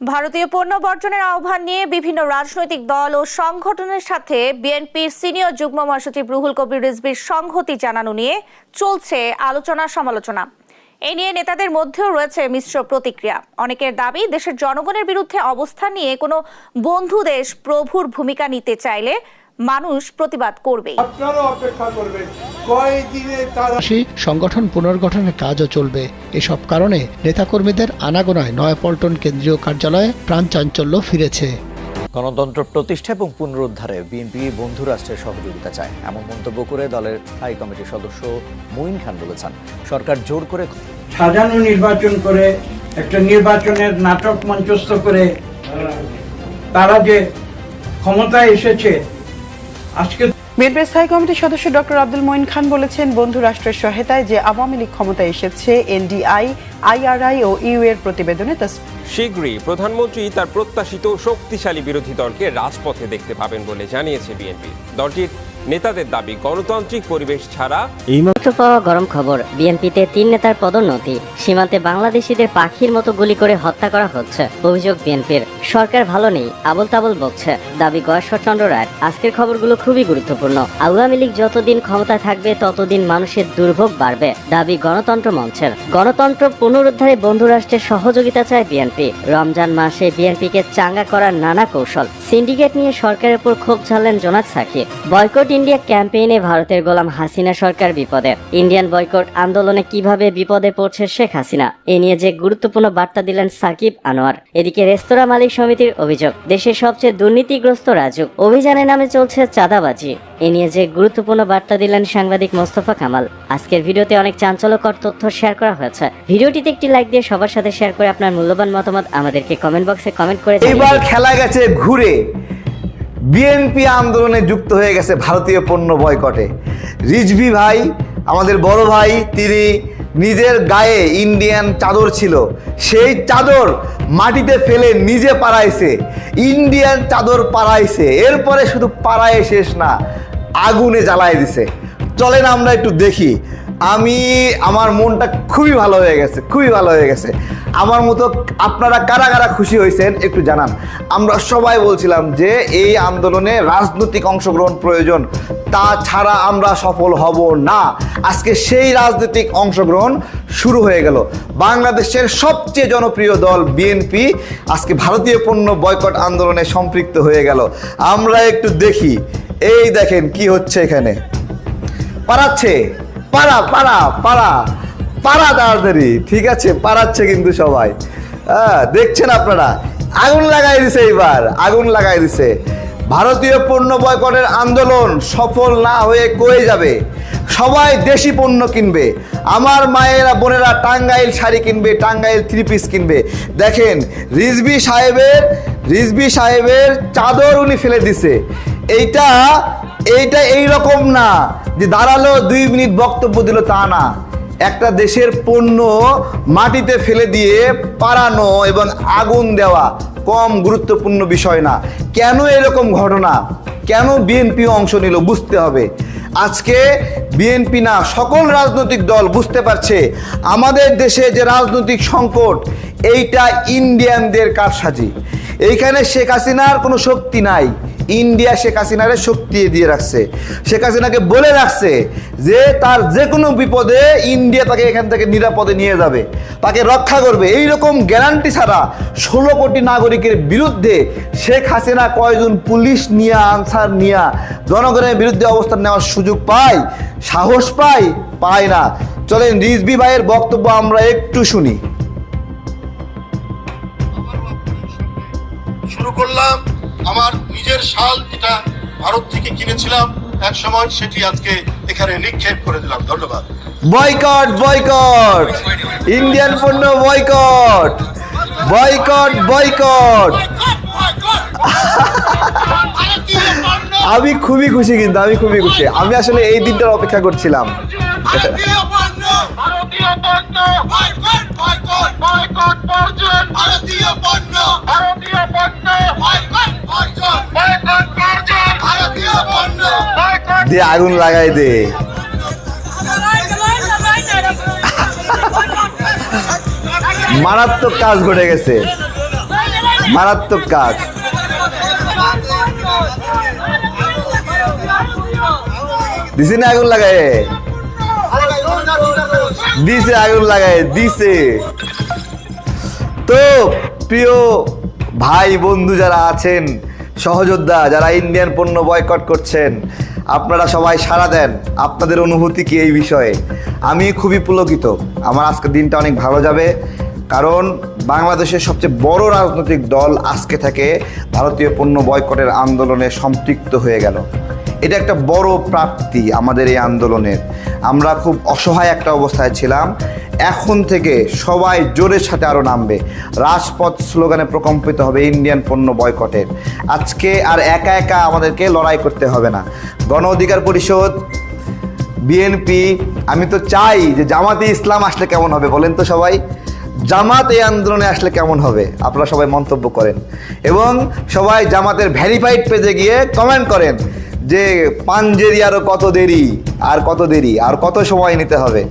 ভারতীয় পণ্য বর্জনের আহ্বান নিয়ে বিভিন্ন রাজনৈতিক দল ও সংগঠনের সাথে বিএনপির সিনিয়র যুগ্ম মহাসচিব রুহুল কবির রিজবির সংহতি জানানো নিয়ে চলছে আলোচনা সমালোচনা। এ নিয়ে নেতাদের মধ্যেও রয়েছে মিশ্র প্রতিক্রিয়া। অনেকের দাবি, দেশের জনগণের বিরুদ্ধে অবস্থান নিয়ে কোনো বন্ধু দেশ প্রভুর ভূমিকা নিতে চাইলে মানুষ প্রতিবাদ করবে। সংগঠন পুনর্গঠনের কাজও চলবে। এসব কারণে নেতাকর্মীদের আনাগোনায় নয়াপল্টন কেন্দ্রীয় কার্যালয়ে প্রাণ চাঞ্চল্য ফিরেছে। গণতন্ত্র প্রতিষ্ঠা এবং পুনরুদ্ধারে বিএনপি বন্ধু রাষ্ট্রের সহযোগিতা চায়। এমন মন্তব্য করে দলের হাই কমিটির সদস্য মুইন খান বলেছেন। সরকার জোর করে সাজানো নির্বাচন করে একটা নির্বাচনের নাটক মঞ্চস্থ করে তারা যে ক্ষমতায় এসেছে আজকে বিএনপির স্থায়ী কমিটির সদস্য ডক্টর আব্দুল মঈন খান বলেছেন বন্ধু রাষ্ট্রের সহায়তায় যে আওয়ামী লীগ ক্ষমতায় এসেছে এনডিআই আইআরআই ও ইউ এর প্রতিবেদনে তা শীঘ্রই প্রধানমন্ত্রী তার প্রত্যাশিত শক্তিশালী বিরোধী দলকে রাজপথে দেখতে পাবেন বলে জানিয়েছে বিএনপি। দলটির নেতাদের দাবি গণতান্ত্রিক পরিবেশ ছাড়া মাত্র পাওয়া গরম খবর, বিএনপিতে তিন নেতার পদোন্নতি, সীমান্তে বাংলাদেশিদের পাখির মতো গুলি করে হত্যা করা হচ্ছে, অভিযোগ বিএনপির। সরকার ভালো নেই আবল তাবল বকছে, দাবি গয়েশ্বরচন্দ্র রায়। আজকের খবরগুলো খুবই গুরুত্বপূর্ণ। আওয়ামী লীগ যতদিন ক্ষমতায় থাকবে, ততদিন মানুষের দুর্ভোগ বাড়বে, দাবি গণতন্ত্র মঞ্চের। গণতন্ত্র পুনরুদ্ধারে বন্ধু রাষ্ট্রের সহযোগিতা চায় বিএনপি। রমজান মাসে বিএনপিকে চাঙ্গা করার নানা কৌশল। সিন্ডিকেট নিয়ে সরকারের উপর ক্ষোভ ঝাড়লেন জোনাক সাকি বয়কট ইন্ডিয়া ক্যাম্পেইনে ভারতের গোলাম হাসিনা সরকার বিপদে। ইন্ডিয়ান বয়কট আন্দোলনে কীভাবে বিপদে পড়ছে শেখ হাসিনা? এ নিয়ে যে গুরুত্বপূর্ণ বার্তা দিলেন সাকিব আনোয়ার। এদিকে রেস্তোরাঁ মালিক সমিতির অভিযোগ দেশের সবচেয়ে দুর্নীতিগ্রস্ত রাজুক। অভিযানের নামে চলছে চাঁদাবাজি। এ নিয়ে যে গুরুত্বপূর্ণ বার্তা দিলেন সাংবাদিক মোস্তফা কামাল আজকের ভিডিওতে অনেক চাঞ্চল্যকর তথ্য শেয়ার করা হয়েছে। ভিডিওটিতে একটি লাইক দিয়ে সবার সাথে শেয়ার করে আপনার মূল্যবান মতামত আমাদেরকে কমেন্ট বক্সে কমেন্ট করে দিন। খেলা গেছে ঘুরে। বিএনপি আন্দোলনে যুক্ত হয়ে গেছে ভারতীয় পণ্য বয়কটে। রিজভি ভাই আমাদের বড় ভাই, তিনি নিজের গায়ে ইন্ডিয়ান চাদর ছিল। সেই চাদর মাটিতে ফেলে নিজে পাড়াইছে। ইন্ডিয়ান চাদর পাড়াইছে। এরপরে শুধু পাড়ায় শেষ না, আগুনে জ্বালায় দিছে। চলেন আমরা একটু দেখি। আমি, আমার মনটা খুবই ভালো হয়ে গেছে, খুবই ভালো হয়ে গেছে। আমার মতো আপনারা কারা কারা খুশি হয়েছেন একটু জানান। আমরা সবাই বলছিলাম যে, এই আন্দোলনে রাজনৈতিক অংশগ্রহণ প্রয়োজন, তা ছাড়া আমরা সফল হব না। আজকে সেই রাজনৈতিক অংশগ্রহণ শুরু হয়ে গেল। বাংলাদেশের সবচেয়ে জনপ্রিয় দল বিএনপি, আজকে ভারতীয় পণ্য বয়কট আন্দোলনে সম্পৃক্ত হয়ে গেল। আমরা একটু দেখি। এই দেখেন কি হচ্ছে এখানে। পারাচ্ছে পারা পারা পারা পারা তাড়াতাড়ি। ঠিক আছে পারাচ্ছে কিন্তু সবাই। হ্যাঁ দেখছেন আপনারা? আগুন লাগাই দিছে এইবার, আগুন লাগাই দিছে। ভারতীয় পণ্য বয়কটের আন্দোলন সফল না হয়ে কয়ে যাবে? সবাই দেশি পণ্য কিনবে। আমার মায়েরা, বোনেরা টাঙ্গাইল শাড়ি কিনবে, টাঙ্গাইল থ্রি পিস কিনবে। দেখেন রিজবি সাহেবের রিজবি সাহেবের চাদর উনি ফেলে দিছে। এইটা এইটা এই রকম না যে দাঁড়াল দুই মিনিট বক্তব্য দিল তা না। একটা দেশের পণ্য মাটিতে ফেলে দিয়ে পারানো এবং আগুন দেওয়া কম গুরুত্বপূর্ণ বিষয় না। কেন এরকম ঘটনা? কেন বিএনপি অংশ নিল বুঝতে হবে। আজকে বিএনপি না, সকল রাজনৈতিক দল বুঝতে পারছে, আমাদের দেশে যে রাজনৈতিক সংকট, এইটা ইন্ডিয়ানদের কারসাজি। এইখানে শেখ হাসিনার কোনো শক্তি নাই। ইন্ডিয়া শেখ হাসিনারে শক্তি দিয়ে রাখছে। শেখ হাসিনাকে বলে রাখছে যে তার যে কোনো বিপদে ইন্ডিয়া তাকে এখান থেকে নিরাপদে নিয়ে যাবে, তাকে রক্ষা করবে। এই রকম গ্যারান্টি ছাড়া ষোলো কোটি নাগরিকের বিরুদ্ধে শেখ হাসিনা কয়জন পুলিশ নিয়ে, আনসার নিয়ে, জনগণের বিরুদ্ধে অবস্থান নেওয়ার সুযোগ পায়, সাহস পায়? পায় না। চলেন রিজবি ভাইয়ের বক্তব্য আমরা একটু শুনি। শুরু করলাম আমার নিজের শাল যেটা ভারত থেকে কিনেছিলাম এক সময় সেটি আজকে এখানে নিক্ষেপ করে দিলাম। ধন্যবাদ। Boycott boycott! ইন্ডিয়ান পণ্য বয়কট! Boycott boycott! আমি খুবই খুশি কিন্তু আমি খুবই খুশি। আমি আসলে এই দিনটার অপেক্ষা করছিলাম। দে আগুন লাগাই দে। মারাত্মক কাজ ঘটে গেছে। মারাত্মক কাজ। দিছে না আগুন লাগায়? দিছে আগুন লাগায়, দিছে। তো, প্রিয় ভাই, বন্ধু যারা আছেন, সহযোদ্ধা যারা ইন্ডিয়ান পণ্য বয়কট করছেন, আপনারা সবাই সাড়া দেন আপনাদের অনুভূতি কি এই বিষয়ে? আমি খুবই পুলকিত। আমার আজকের দিনটা অনেক ভালো যাবে, কারণ বাংলাদেশের সবচেয়ে বড় রাজনৈতিক দল আজকে থেকে ভারতীয় পণ্য বয়কটের আন্দোলনে সম্পৃক্ত হয়ে গেল। এটা একটা বড় প্রাপ্তি আমাদের এই আন্দোলনের। আমরা খুব অসহায় একটা অবস্থায় ছিলাম। এখন থেকে সবাই জোরের সাথে আরও নামবে। রাজপথ স্লোগানে প্রকম্পিত হবে ইন্ডিয়ান পণ্য বয়কটের। আজকে আর একা একা আমাদেরকে লড়াই করতে হবে না। গণ অধিকার পরিষদ, বিএনপি, আমি তো চাই যে জামাতে ইসলাম আসলে কেমন হবে বলেন তো সবাই? জামাত এই আন্দোলনে আসলে কেমন হবে? আপনারা সবাই মন্তব্য করেন। এবং সবাই জামাতের ভ্যারিফাইড পেজে গিয়ে কমেন্ট করেন যে পাঞ্জেরি আরও কত দেরি আর কত দেরি আর কত সময় নিতে হবে।